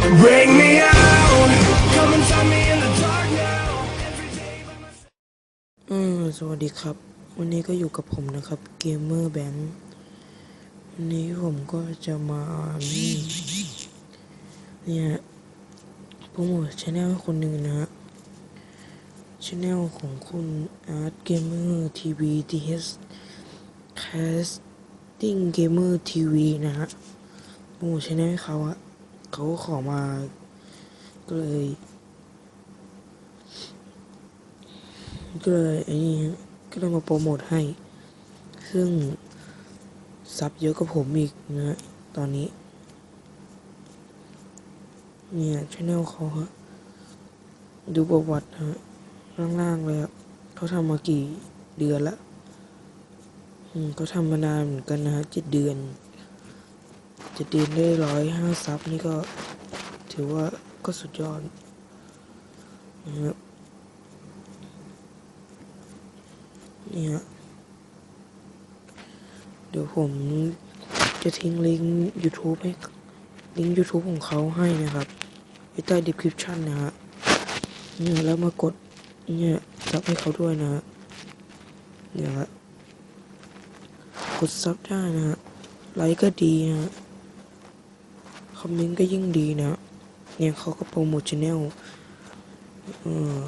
Bring me out. Come and find me in the dark now. Every day by my เออสวัสดีครับ วันนี้ก็อยู่กับผมนะครับเกมเมอร์แบงค์วันนี้ผมก็จะมานี่เนี่ยโปรโมทช anel คนหนึ่งนะฮะช anel ของคุณอาร์ตเกมเมอร์ทีวีทีเอสแคสติ้งเกมเมอร์ทีวีนะฮะโปรโมทช anel ให้เขาอะ เขาขอมา ก็เลย ก็เลยไอ้นี่ก็เลยมาโปรโมทให้ ซึ่งซับเยอะกว่าผมอีกนะตอนนี้ เนี่ยช anel เขาฮะ ดูประวัติฮะล่างๆเลยอะเขาทำมากี่เดือนละ อืมเขาทำมานานเหมือนกันนะฮะเจ็ดเดือน จ็ดเดือนได้ร้อยห้าซับนี่ก็ถือว่าก็สุดยอดนะครับนี่ฮะเดี๋ยวผมจะทิ้งลิงก์ YouTube ให้ ลิงก์ YouTube ของเขาให้นะครับไว้ใต้ description นะฮะเนี่ยแล้วมากดเนี่ยซับให้เขาด้วยนะฮะเนี่ยฮะกดซับได้นะฮะไลค์ก็ดีนะฮะ คอมเมนต์ก็ยิ่งดีนะ เนี่ยเขาก็โปรโมทช anel เออ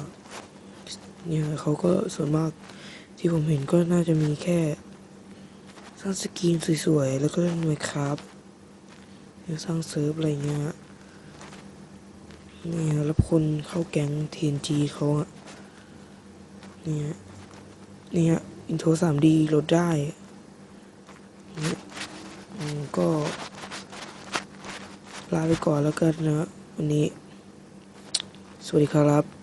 เนี่ยเขาก็ส่วนมากที่ผมเห็นก็น่าจะมีแค่สร้างสกรีนสวยๆ แล้วก็เล่นไมครับหรือสร้างเซิร์ฟอะไรเงี้ยฮะนี่ฮะแล้วคนเข้าแก๊ง TNG เขาอะนี่ฮะนี่ฮะอินโทร 3D โหลดได้เนี่ยก็ ลาไปก่อนแล้วกันนะวันนี้ สวัสดีครับ